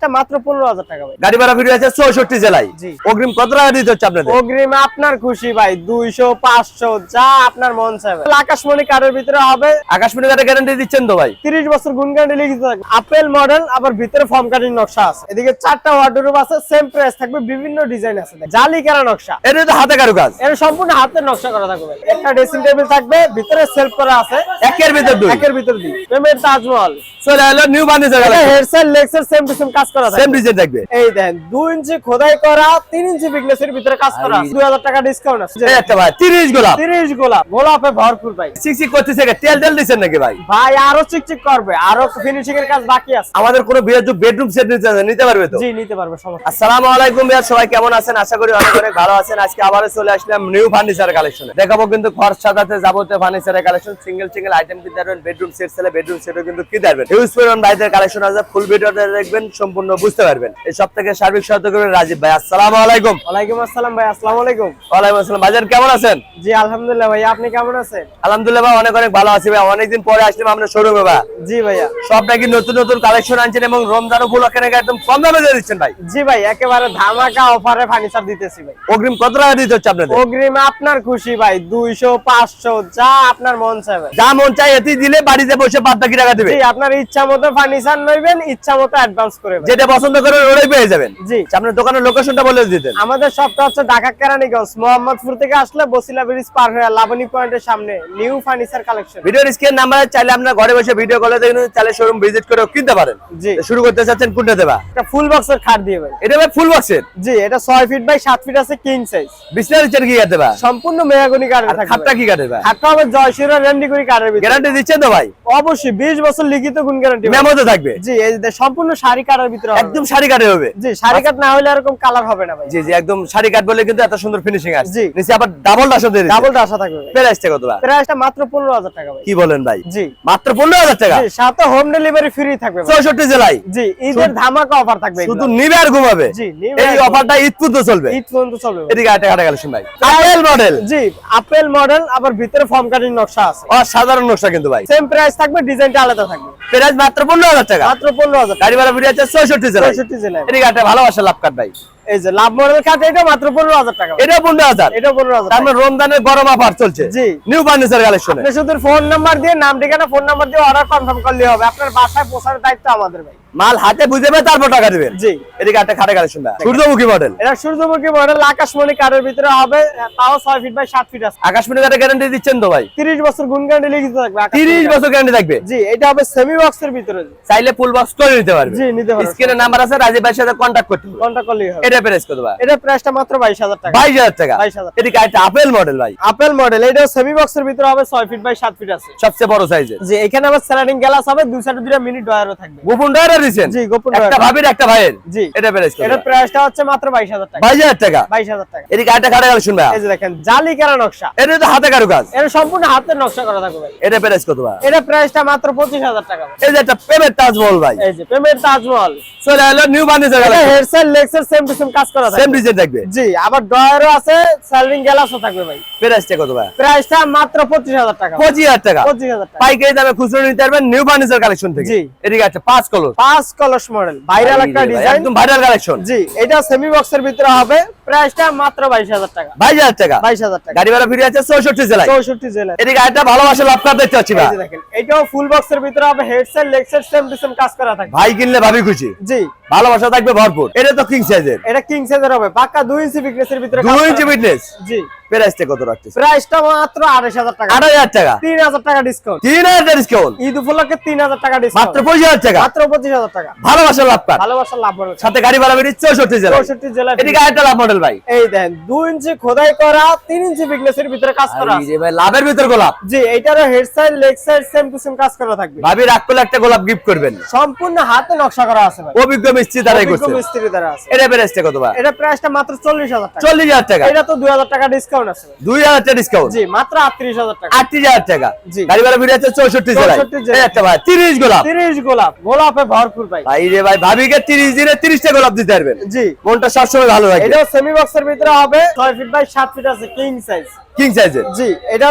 এটা মাত্র পনেরো হাজার টাকা ভাই। গাড়ি ভাড়া ফিরে আছে চৌষট্টি জেলায়। অগ্রিম কত টাকা দিতে হচ্ছে আপনাদের? অগ্রিম আপনার খুশি ভাই দুইশো পাঁচশো যা আপনার মন চাইবে। আকাশমণি কার্ডের ভিতরে হবে আকাশমণি কার্ডে গ্যারান্টি দিচ্ছেন তো ভাই? তিরিশ বছর গুণ গ্যারান্টি লিখিত থাকবে আপেল মডেল আবার ভিতরে ফর্ম নকশা আছে। এদিকে চারটা ওয়ার্ডরোব আছে সেম প্রাইস থাকবে বিভিন্ন ডিজাইন আছে। জালি কেরা নকশা। এটা তো হাতে কারু কাজ এর সম্পূর্ণ হাতের নকশা করা থাকবে। একটা ড্রেসিং টেবিল থাকবে ভিতরে সেলফ করা আছে। একের ভিতর দুই। একের ভিতর দিই। পেমেন্ট তাজমহল। চলে এলো নিউ এটা লেগসের সেম টু সেম কাজ করা সেম ডিজাইন থাকবে। এই দেন দুই ইঞ্চি খোদাই করা তিন ইঞ্চি বিগনেসের ভিতরে কাজ করা। আই। দুই হাজার টাকা ডিসকাউন্ট আছে। এই একটা ভাই তিরিশ গোলাপ। তিরিশ গোলাপ গোলাপে ভরপুর ভাই। সিক্সি করতেছে তেল তেল দিচ্ছেন নাকি ভাই? ভাই আরও চিকচিক করবে আরও ফিনিশিং এর কাজ বাকি আছে। আমাদের কোনো বেডরুম সেট নিতে পারবে তো? জি নিতে পারবে সমস্যা আসসালামু আলাইকুম ভাইয়া সবাই কেমন আছেন? আশা করি অনেক অনেক ভালো আছেন। আজকে আবারও চলে আসলাম নিউ ফার্নিচার কালেকশনে দেখাবো কিন্তু ঘর সাজাতে যাবতীয় ফার্নিচারের কালেকশন সিঙ্গেল সিঙ্গেল আইটেম পারবেন বেডরুম সেট সেলে বেডরুম সেটও কিন্তু কিনতে পারবেন। ইউজ পরিমাণ ভাইদের কালেকশন আছে ফুল ভিডিওটা দেখবেন সম্পূর্ণ বুঝতে পারবেন। এই সব থেকে সার্বিক সহায়তা করবেন রাজীব ভাই। আসসালামু আলাইকুম। ওয়ালাইকুম আসসালাম ভাই আসসালামু আলাইকুম। ওয়ালাইকুম আসসালাম। বাজার কেমন আছেন? জি আলহামদুলিল্লাহ ভাই আপনি কেমন আছেন? আলহামদুলিল্লাহ ভাই অনেক অনেক ভালো আছি ভাই। অনেকদিন পরে আসলাম আপনার শোরুমে ভাই। জি ভাইয়া। সব নাকি নতুন নতুন কালেকশন আনছেন এবং রমজান উপলক্ষে নাকি একদম কম দামে দিয়ে দিচ্ছেন ভাই। জি ভাই একেবারে ধামাকা অফারে ফার্নিচার দিতেছি ভাই। অগ্রিম কত টাকা দিতে হচ্ছে আপনাদের? অগ্রিম আপনার খুশি ভাই দুইশো পাঁচশো যা আপনার মন চাইবে। যা মন চাই এটি দিলে বাড়িতে বসে বাদ বাকি টাকা দিবে। জি আপনার ইচ্ছা মতো ফার্নিচার নইবেন ইচ্ছা মতো অ্যাডভান্স করে ভাই। যেটা পছন্দ করেন ওটাই পেয়ে যাবেন। জি। আপনার দোকানের লোকেশনটা বলে দিতেন। আমাদের সবটা হচ্ছে ঢাকা কেরানীগঞ্জ মোহাম্মদপুর থেকে আসলে বসিলা ব্রিজ পার হয়ে লাবণী পয়েন্টের সামনে নিউ ফার্নিচার কালেকশন ভিডিওর স্ক্রিন নাম্বার চাইলে আপনার ঘরে বসে ভিডিও কলে দেখুন চাইলে শোরুম ভিজিট করে কিনতে পারেন। জি। শুরু করতে চাচ্ছেন কোনটা দেবা? একটা ফুল বক্সের খাট দিয়ে ভাই। এটা ভাই ফুল বক্সের জি এটা ছয় ফিট বাই সাত ফিট আছে কিং সাইজ বিছনা দিচ্ছেন কি কাটে বা সম্পূর্ণ মেয়াগুনি কাঠের আর থাকবে। খাটটা কি কাটে বা খাটটা হবে জয়শিরা রেন্ডিগুড়ি কাঠের ভিতরে। গ্যারান্টি দিচ্ছেন তো ভাই? অবশ্যই বিশ বছর লিখিত গুণ গ্যারান্টি মেমোতে থাকবে। জি এই যে সম্পূর্ণ শাড়ি কাঠের ভিতরে। একদম শাড়ি কাটে হবে। জি শাড়ি কাঠ না হলে এরকম কালার হবে না ভাই। জি জি একদম শাড়ি কাট বলে কিন্তু এত সুন্দর ফিনিশিং আছে। জি। নিচে আবার ডাবল ডাসা ডাবলটা থাকবে ভাই। প্রাইসটা কত বা প্রাইসটা মাত্র পনেরো হাজার টাকা ভাই। কি বলেন ভাই? জি। মাত্র পনেরো হাজার টাকা? জি সাথে হোম ডেলিভারি ফ্রি থাকবে ভাই। চৌষট্টি জেলায়? জি ঈদের ধামাকা অফার থাকবে শুধু নিবে আর ঘুমাবে? জি, এই অফারটা ঈদ পর্যন্ত চলবে? ঈদ পর্যন্ত চলবে এদিকে আটা কাটা কালেকশন ভাই। আপেল মডেল জি আপেল মডেল আবার ভিতরে ফর্ম কাটিং নকশা আছে। অসাধারণ নকশা কিন্তু ভাই। সেম প্রাইস থাকবে ডিজাইনটা আলাদা থাকবে। প্রাইস মাত্র পনেরো হাজার টাকা। মাত্র পনেরো হাজার গাড়ি ভাড়া ফিরে আছে জেলায়। জেলায়। একটা ভালোবাসা লাভ কাট ভাই। এই যে লাভ মডেল খাট এটা মাত্র পনেরো হাজার টাকা। এটা পনেরো হাজার। এটা পনেরো হাজার তার মানে রমজানের গরম অফার চলছে। জি। নিউ ফার্নিচার কালেকশনে আপনি শুধু ফোন নাম্বার দিয়ে নাম ঠিকানা ফোন নাম্বার দিয়ে অর্ডার কনফার্ম করলে হবে। আপনার বাসায় পৌঁছানোর দায়িত্ব আমাদের ভাই। মাল হাতে বুঝে পেয়ে তারপর টাকা দিবেন। জি। এদিকে একটা খাটে কালেকশন সূর্যমুখী মডেল এটা সূর্যমুখী মডেল আকাশমণি কাঠের ভিতরে হবে তাও ছয় ফিট বাই সাত ফিট আছে। আকাশমণি গ্যারান্টি দিচ্ছেন তো ভাই? তিরিশ বছর গুণ গ্যারান্টি লিখিত থাকবে আকাশমণি তিরিশ কাঠের। বছর গ্যারান্টি থাকবে। জি এটা হবে সেমি বক্সের ভিতরে। চাইলে ফুল বক্স করে নিতে পারবে। জি নিতে পারবে। স্ক্রিনে নাম্বার আছে রাজীব ভাইয়ের সাথে কন্ট্যাক্ট করতে কন্টাক্ট করলেই হবে। এটা প্রাইস কত ভাই? এটা প্রাইসটা মাত্র বাইশ হাজার টাকা। বাইশ হাজার টাকা। 22,000 এদিকে একটা আপেল মডেল ভাই? আপেল মডেল এটা সেমি বক্সের ভিতরে হবে ছয় ফিট বাই সাত ফিট আছে। সবচেয়ে বড় সাইজের জি এখানে আবার স্যালাডিং গ্লাস হবে দুই সাইডে দুইটা মিনি ডয়ারও থাকবে। গোপন ড্রাইভার দিচ্ছেন জি, গোপন একটা ভাবির একটা ভাইয়ের। জি। এটা প্রাইস কত এটার প্রাইসটা হচ্ছে মাত্র বাইশ হাজার টাকা। বাইশ হাজার টাকা? বাইশ হাজার টাকা। এদিকে একটা খাটে কালেকশন ভাই? এই যে দেখেন জালি কেরা নকশা। এটা তো হাতে কারু কাজ এটা সম্পূর্ণ হাতের নকশা করা থাকবে এটা প্রাইস কত ভাই? এটা প্রাইসটা মাত্র পঁচিশ হাজার টাকা। এই যে একটা পেমেন্ট তাজমহল ভাই। এই যে পেমেন্ট তাজমহল চলে এলো নিউ সেম টু সেম কাজ করা সেম ডিজাইন থাকবে? জি আবার ডয়ারও আছে গ্লাসও থাকবে ভাই। প্রাইসটা কত ভাই? প্রাইসটা মাত্র পঁচিশ হাজার টাকা। ভাই। পঁচিশ হাজার টাকা। পঁচিশ হাজার টাকা। পাইকারি দামে খুচরো নিতে পারবেন নিউ ফার্নিচার কালেকশন থেকে। জি। এদিকে আছে পাঁচ কলর পাঁচ কলস মডেল ভাইরাল একটা ডিজাইন একদম ভাইরাল কালেকশন জি এটা সেমি বক্সের ভিতরে হবে প্রাইসটা মাত্র বাইশ হাজার টাকা। বাইশ হাজার টাকা। বাইশ হাজার টাকা। গাড়ি ভাড়া ফিরে আছে চৌষট্টি জেলায়। চৌষট্টি জেলা এদিকে একটা ভালোবাসা লাভ দেখতে পাচ্ছি ভাই। দেখেন এটাও ফুল বক্সের ভিতরে হবে হেডসেট লেগসেট সেম সেম কাজ করা থাকবে। ভাই কিনলে ভাবি খুশি। জি। ভালোবাসা থাকবে ভরপুর। এটা তো কিং সাইজের এটা কিং সাইজের হবে। পাক্কা 2 ইঞ্চি ফিটনেসের ভিতরে 2 ইঞ্চি। ফিটনেস জি। প্রাইসটা কত রাখতেছে প্রাইসটা মাত্র আড়াইশ হাজার টাকা। আট হাজার টাকা? তিন হাজার টাকা ডিসকাউন্ট তিন হাজার ডিসকাউন্ট ঈদ উপলক্ষে তিন হাজার টাকা মাত্র ডিসকাউন্ট পঁচিশ হাজার টাকা? মাত্র পঁচিশ হাজার টাকা। ভালোবাসা লাভ কার? ভালোবাসা লাভ সাথে গাড়ি ভাড়া বেরিয়ে চৌষট্টি জেলা চৌষট্টি জেলা এদিকে আরেকটা লাভ মডেল ভাই। এই দেন দুই ইঞ্চি খোদাই করা তিন ইঞ্চি ফিটনেসের ভিতরে কাজ করা। এই যে ভাই লাভের ভিতর গোলাপ। জি এইটারও head side leg side same to same কাজ করা থাকবে। ভাবি রাগ করলে একটা গোলাপ গিফট করবেন। সম্পূর্ণ হাতে নকশা করা আছে ভাই। অভিজ্ঞ মিস্ত্রি তারাই অভিজ্ঞ মিস্ত্রি দ্বারা আছে। এটা প্রাইসটা কত ভাই? এটা প্রাইসটা মাত্র চল্লিশ হাজার টাকা। চল্লিশ হাজার টাকা। এটা তো দুই হাজার টাকা ডিসকাউন্ট আছে ভাই। দুই হাজার টাকা ডিসকাউন্ট। জি মাত্র আটত্রিশ হাজার টাকা। আটত্রিশ হাজার টাকা। জি। গাড়ি ভাড়া ফিরে আছে চৌষট্টি জেলায় 64 জেলায়। এই ভাই তিরিশ গোলাপ। তিরিশ গোলাপ গোলাপে ভরপুর ভাই। ভাই রে ভাই ভাবিকে তিরিশ দিনে তিরিশটা গোলাপ দিতে পারবেন। জি। মনটা সবসময় ভালো লাগে এটা সেমি বক্সের ভিতরে হবে ছয় ফিট বাই সাত ফিট আছে কিং সাইজ কিং সাইজের জি এটা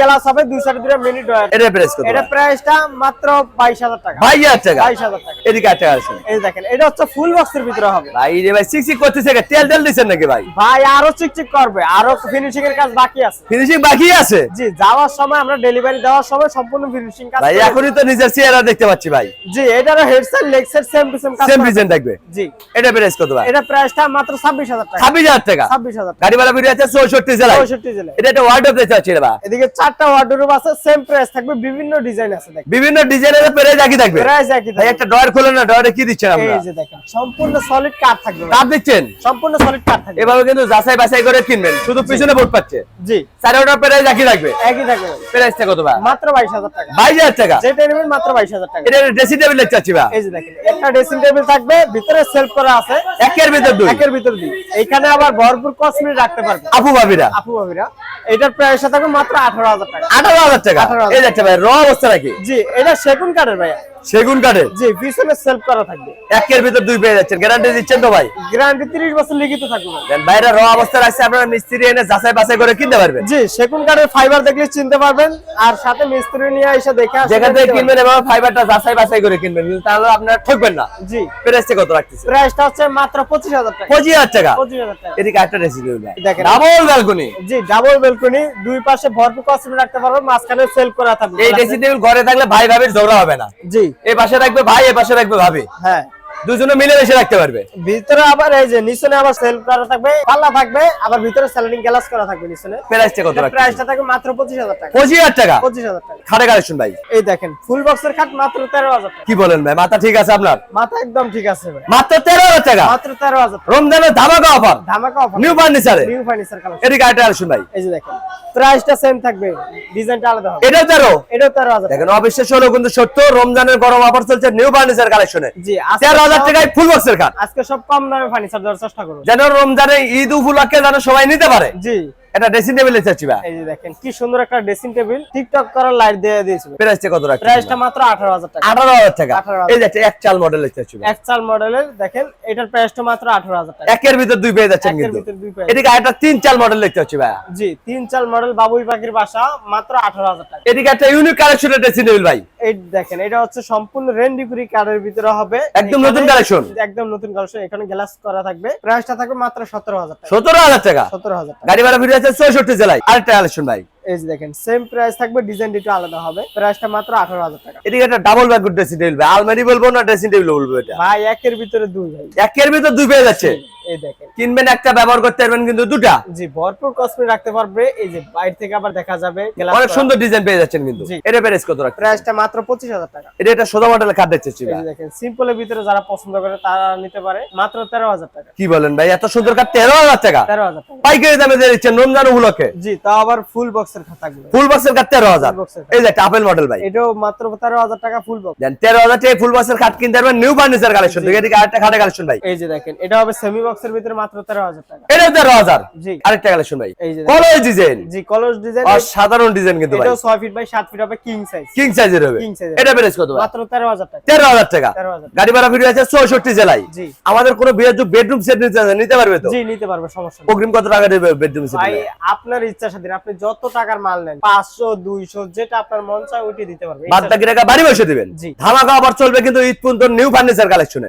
গ্লাস হবে দুই সাইড দুটো মিনি ডয়ার এটা কত? এটা প্রাইসটা মাত্র বাইশ হাজার টাকা। ভাই হাজার টাকা? বাইশ হাজার টাকা। এদিকে আছে। এই দেখেন এটা হচ্ছে ফুল বক্সের ভিতরে হবে। ভাই রে ভাই করতেছে কে? তেল তেল দিচ্ছেন নাকি ভাই? ভাই আরও চিকচিক করবে। আরও ফিনিশিং এর কাজ বাকি আছে। ফিনিশিং বাকি আছে? জি যাওয়ার সময় আমরা ডেলিভারি দেওয়ার সময় সম্পূর্ণ ফিনিশিং কাজ ভাই এখনই তো নিজের চেহারা দেখতে পাচ্ছি ভাই। জি এটারও headset legset same to same কাজ সেম ডিজাইন থাকবে? জি। এটা প্রেস কত ভাই? এটা প্রাইসটা মাত্র ছাব্বিশ হাজার টাকা। ছাব্বিশ হাজার টাকা। ছাব্বিশ হাজার টাকা। গাড়ি ভাড়া ভিডিও আছে চৌষট্টি জেলায়। পঁয়ষট্টি জেলায়। এটা একটা ওয়ার্ড দেখতে পাচ্ছি রে এদিকে চারটা ওয়ার্ডরোব আছে সেম প্রাইস থাকবে বিভিন্ন ডিজাইন আছে দেখেন। বিভিন্ন ডিজাইনের প্রেস একই থাকবে। প্রাইস একই থাকবে। একটা ডয়ার খুলে না ডয়ারে কি দিচ্ছেন এই যে দেখেন সম্পূর্ণ সলিড কাঠ থাকবে ভাই। দিচ্ছেন? সম্পূর্ণ সলিড কাঠ থাকবে। এভাবে কিন্তু যাচাই বাছাই করে কিনবেন শুধু পিছনে বোর্ড পাচ্ছে। জি। ওটা প্রাইস একই থাকবে। একই থাকবে প্রাইসটা কত ভাই মাত্র বাইশ হাজার টাকা। বাইশ হাজার টাকা? যেটা নেবেন মাত্র বাইশ হাজার টাকা। এটা ড্রেসিং টেবিল দেখতে পাচ্ছি ভাই এই যে দেখেন একটা ড্রেসিং টেবিল থাকবে ভিতরে সেলফ করা আছে। একের ভিতর দুই। একের ভিতর দিই। এখানে আবার ভরপুর কসমেটিক রাখতে পারবে আপু ভাবিরা। আপু ভাবিরা। এটার প্রাইস থাকবে মাত্র আঠারো হাজার টাকা। আঠারো হাজার টাকা? এই দেখতে ভাই র অবস্থা নাকি? জি এটা সেগুন কাঠের ভাইয়া। সেগুন কাঠের জি পিছনে সেলফ করা থাকবে। একের ভিতর দুই পেয়ে যাচ্ছেন। গ্যারান্টি দিচ্ছেন তো ভাই? গ্যারান্টি তিরিশ বছর লিখিত থাকবে দেন বাইরে র রাখছে আপনারা মিস্ত্রি এনে যাচাই বাছাই করে কিনতে পারবেন। জি সেগুন কাঠের ফাইবার দেখলে চিনতে পারবেন। আর সাথে মিস্ত্রি নিয়ে এসে দেখে যেখান থেকে কিনবেন ফাইবারটা যাচাই বাছাই করে কিনবেন। কিন্তু তাহলে আপনারা ঠকবেন না। জি। প্রাইসটা কত রাখতেছে প্রাইসটা হচ্ছে মাত্র পঁচিশ হাজার টাকা। পঁচিশ হাজার টাকা? পঁচিশ হাজার টাকা। এদিকে একটা রেসিপি দেখেন। ডাবল ব্যালকনি জি ডাবল বেলকনি দুই পাশে ভরপুর রাখতে পারবেন মাঝখানে সেল করা থাকবে। এই ড্রেসিং টেবিল ঘরে থাকলে ভাই ভাবির ঝগড়া হবে না। জি। এই পাশে রাখবে ভাই এই পাশে রাখবে ভাবি। হ্যাঁ। দুজনে মিলে মিশে রাখতে পারবে। ভিতরে আবার এই যে নিচনে আবার সেল করা থাকবে পাল্লা থাকবে আবার ভিতরে স্যালাডিং গ্লাস করা থাকবে নিচনে। প্রাইসটা কত রাখতেছে প্রাইসটা থাকবে মাত্র পঁচিশ হাজার টাকা। পঁচিশ হাজার টাকা? পঁচিশ হাজার টাকা। খাটে কালেকশন ভাই। এই দেখেন ফুল বক্সের খাট মাত্র তেরো হাজার টাকা। কি বলেন ভাই মাথা ঠিক আছে আপনার? মাথা একদম ঠিক আছে ভাই। মাত্র তেরো হাজার টাকা? মাত্র তেরো হাজার টাকা। রমজানের ধামাকা অফার ধামাকা অফার নিউ ফার্নিচারে নিউ ফার্নিচার কালার এদিকে একটা কালেকশন ভাই। এই যে দেখেন প্রাইসটা সেম থাকবে ডিজাইনটা আলাদা হবে। এটাও তেরো? এটাও তেরো হাজার টাকা। দেখেন অবিশ্বাস হলো কিন্তু সত্য রমজানের গরম অফার চলছে নিউ ফার্নিচার কালেকশনে জি আজকে তেরো হাজার টাকায় ফুল বক্সের খাট। আজকে সব কম দামে ফার্নিচার দেওয়ার চেষ্টা করব যেন রমজানে ঈদ উপলক্ষে যেন সবাই নিতে পারে। জি। এটা ড্রেসিং টেবিলে চাচ্ছি ভাই। এই যে দেখেন কি সুন্দর একটা ড্রেসিং টেবিল টিকটক করার লাইট দিয়ে দিয়েছে প্রাইসটা কত রাখছেন প্রাইসটা মাত্র আঠারো হাজার টাকা। আঠারো হাজার টাকা। এই যে এক চাল মডেল চাচ্ছি ভাই। একচাল মডেলের দেখেন এটার প্রাইসটা মাত্র আঠারো হাজার টাকা। একের ভিতর দুই পেয়ে যাচ্ছেন কিন্তু। ভিতর দুই পেয়ে এদিকে একটা তিন চাল মডেল দেখতে পাচ্ছি ভাই। জি তিন চাল মডেল বাবুই পাখির বাসা মাত্র আঠারো হাজার টাকা। এদিকে একটা ইউনিক কালেকশনের ড্রেসিং টেবিল ভাই। এই দেখেন এটা হচ্ছে সম্পূর্ণ রেন্ডিকুরি কার্ডের ভিতরে হবে। একদম নতুন কালেকশন একদম নতুন কালেকশন এখানে গ্লাস করা থাকবে। প্রাইসটা থাকবে মাত্র সতেরো হাজার টাকা। সতেরো হাজার টাকা। সতেরো হাজার টাকা। গাড়ি ভাড়া ভিডিও আছে চৌষট্টি জেলায়। আরেকটা কালেকশন ভাই। এই যে দেখেন সেম প্রাইস থাকবে ডিজাইন একটু আলাদা হবে। প্রাইসটা মাত্র আঠারো হাজার টাকা। এদিকে একটা ডাবল ড্রেসিং টেবিল ভাই আলমারি বলব না ড্রেসিং টেবিল বলব এটা? ভাই একের ভিতরে দুই ভাই। একের ভিতর দুই পেয়ে যাচ্ছে। এই দেখেন। কিনবেন একটা ব্যবহার করতে পারবেন কিন্তু দুটা। জি ভরপুর কসমেটিক রাখতে পারবে। এই যে বাইরে থেকে আবার দেখা যাবে অনেক সুন্দর ডিজাইন পেয়ে যাচ্ছেন কিন্তু। এটা প্রাইস কত রাখছেন? প্রাইসটা মাত্র পঁচিশ হাজার টাকা। এটা একটা সোজা মডেলের কার্ড দেখছি এই যে দেখেন সিম্পলের ভিতরে যারা পছন্দ করে তারা নিতে পারে। মাত্র তেরো হাজার টাকা। কি বলেন ভাই এত সুন্দর তেরো হাজার টাকা? তেরো হাজার টাকা। পাইকারি দামে দিয়ে দিচ্ছেন রমজান উপলক্ষে। জি তাও আবার ফুল বক্সের ফুল বক্সের এই যে একটা আপেল মডেল ভাই। এটাও মাত্র তেরো হাজার টাকা ফুল বক্স দেন টাকা ফুল বক্সের কার্ড কিনতে পারবেন নিউ ফার্নিচার কালেকশন থেকে এদিকে আরেকটা খাটে কালেকশন ভাই। এই যে দেখেন এটা হবে সেমি বক্সের ভিতরে মাত্র তেরো হাজার টাকা। এটাও তেরো হাজার। জি। আরেকটা কালেকশন ভাই। এই যে। কলজ ডিজাইন জি কলস ডিজাইন অসাধারণ ডিজাইন কিন্তু ভাই। ফিট বাই সাত ফিট হবে কিং সাইজ কিং সাইজের হবে। এটা প্রাইস কত ভাই? মাত্র টাকা। তেরো হাজার টাকা। গাড়ি ভাড়া ভিডিও আছে চৌষট্টি জেলায়। জি। আমাদের কোনো বেডরুম সেট নিতে নিতে পারবে তো? জি নিতে পারবে সমস্যা অগ্রিম কত টাকা দেবে বেডরুম সেট ভাই আপনার ইচ্ছা স্বাধীন আপনি যত টাকার মাল নেন। পাঁচশো দুইশো যেটা আপনার মন চায় ওইটি দিতে পারবে। বাদ বাকি টাকা বাড়ি বসে দিবেন। ধামাকা আবার চলবে কিন্তু ঈদ পর্যন্ত নিউ ফার্নিচার কালেকশনে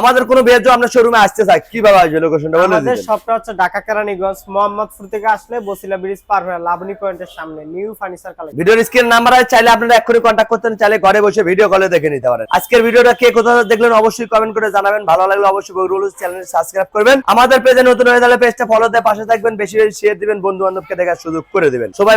আমাদের কোনো বিয়ের জন্য আপনার শোরুমে আসতে চাই কীভাবে আসবে লোকেশনটা বলে আমাদের শপটা হচ্ছে ঢাকা কেরানীগঞ্জ মোহাম্মদপুর থেকে আসলে বসিলা ব্রিজ পার হয়ে লাবণী পয়েন্টের সামনে নিউ ফার্নিচার কালেকশন ভিডিওর স্ক্রিন নাম্বার আছে চাইলে আপনারা এক্ষুনি কন্ট্যাক্ট করতেন চাইলে ঘরে বসে ভিডিও কলে দেখে নিতে পারেন। আজকের ভিডিওটা কে কোথা থেকে দেখলেন অবশ্যই কমেন্ট করে জানাবেন। ভালো লাগলে অবশ্যই বগুড়া চ্যানেল সাবস্ক্রাইব করবেন। আমাদের পেজে নতুন হয়ে তাহলে পেজটা ফলো দিয়ে পাশে থাকবেন বেশি বেশি শেয়ার দিবেন বন্ধু বান্ধবকে দেখার সুযোগ করে দিবেন। সবাই